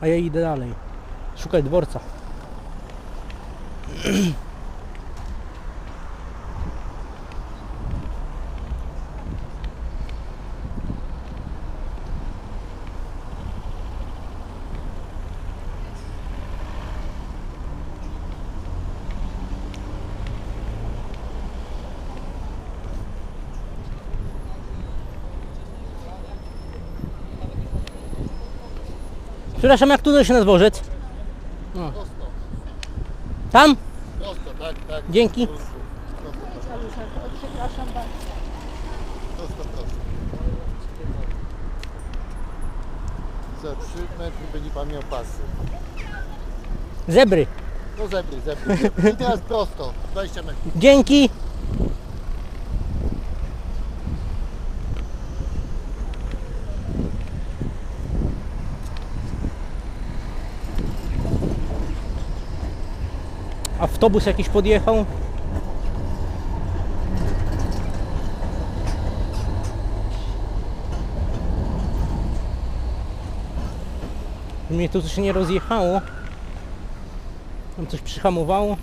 A ja idę dalej. Szukaj dworca. Przepraszam, jak tu dojść na dworzec? No. Tam? Prosto, tak, tak. Dzięki. Przepraszam bardzo. Prosto, prosto. Za 3 metry będzie pan miał pasy. Zebry. No zebry, zebry. I teraz prosto, 20 metrów. Dzięki. Autobus jakiś podjechał. Mnie tu coś nie rozjechało. Tam coś przyhamowało.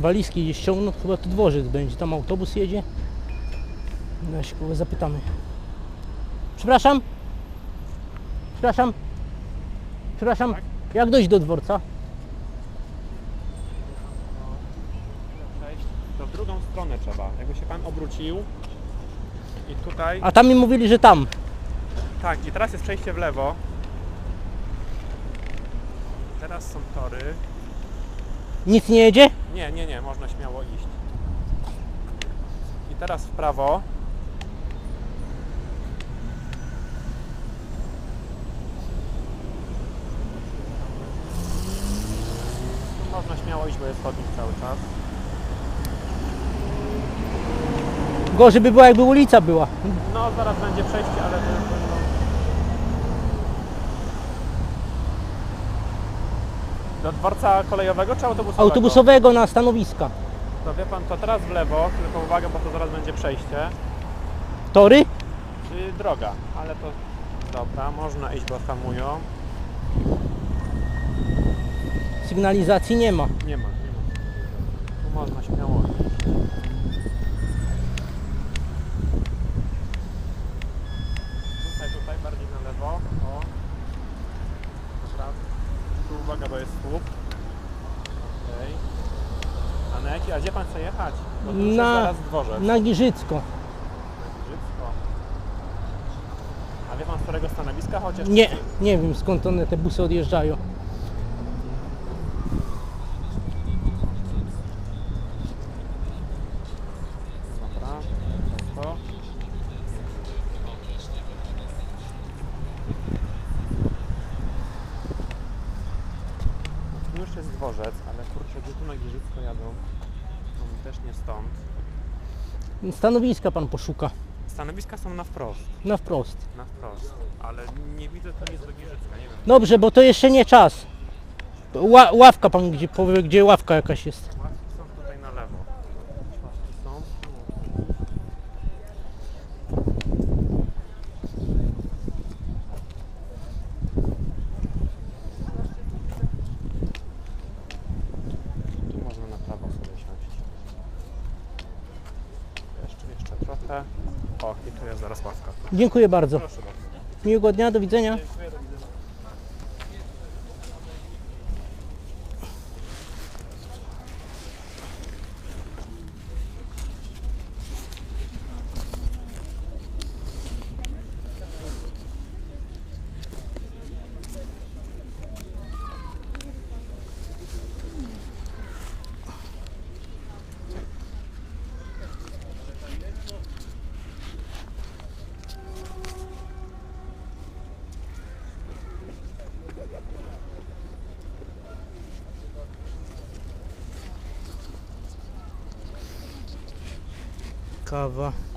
Walizki gdzieś ściągną, chyba tu dworzec będzie, tam autobus jedzie. No się kogo zapytamy. Przepraszam? Przepraszam? Przepraszam, jak dojść do dworca? to w drugą stronę trzeba. Jakby się pan obrócił i tutaj, A tam mi mówili, że tam. tak, i teraz jest przejście w lewo. Teraz są tory. Nic nie jedzie? Nie, nie, nie, można śmiało iść. I teraz w prawo. Można śmiało iść, bo jest chodnik cały czas. Gorzej by było jakby ulica była. No, zaraz będzie przejście, ale... to- to- Do dworca kolejowego czy autobusowego? Autobusowego na stanowiska. To wie pan, to teraz w lewo, tylko uwaga, bo to zaraz będzie przejście. Tory? Czy droga, ale to... Dobra, można iść, bo hamują. Sygnalizacji nie ma. Nie ma, nie ma. Tu można śmiało iść. Tutaj, tutaj, bardziej na lewo. O. Dobra. Tu uwaga, bo jest słup. Okej. A na jaki, a gdzie pan chce jechać? Bo tu już jest Na- zaraz dworzec. Na Giżycko. A wie pan z którego stanowiska chociaż? Nie, nie wiem skąd one te busy odjeżdżają. Dobra, prosto. Tu już jest dworzec, ale kurczę, gdzie tu na Giżycko jadą? No, też nie stąd. Stanowiska pan poszuka. Stanowiska są na wprost, Na wprost. na wprost. Ale nie widzę tu nic do Giżycka, nie wiem. Dobrze, bo to jeszcze nie czas. Ła, ławka pan gdzie powie, gdzie ławka jakaś jest. Ławki są tutaj na lewo. Ławki są. Tu można na prawo sobie siąść. Jeszcze, jeszcze trochę. O, i tu jest zaraz ławka. Dziękuję bardzo. Bardzo. Miłego dnia, do widzenia. Dziękuję, do widzenia. kawa.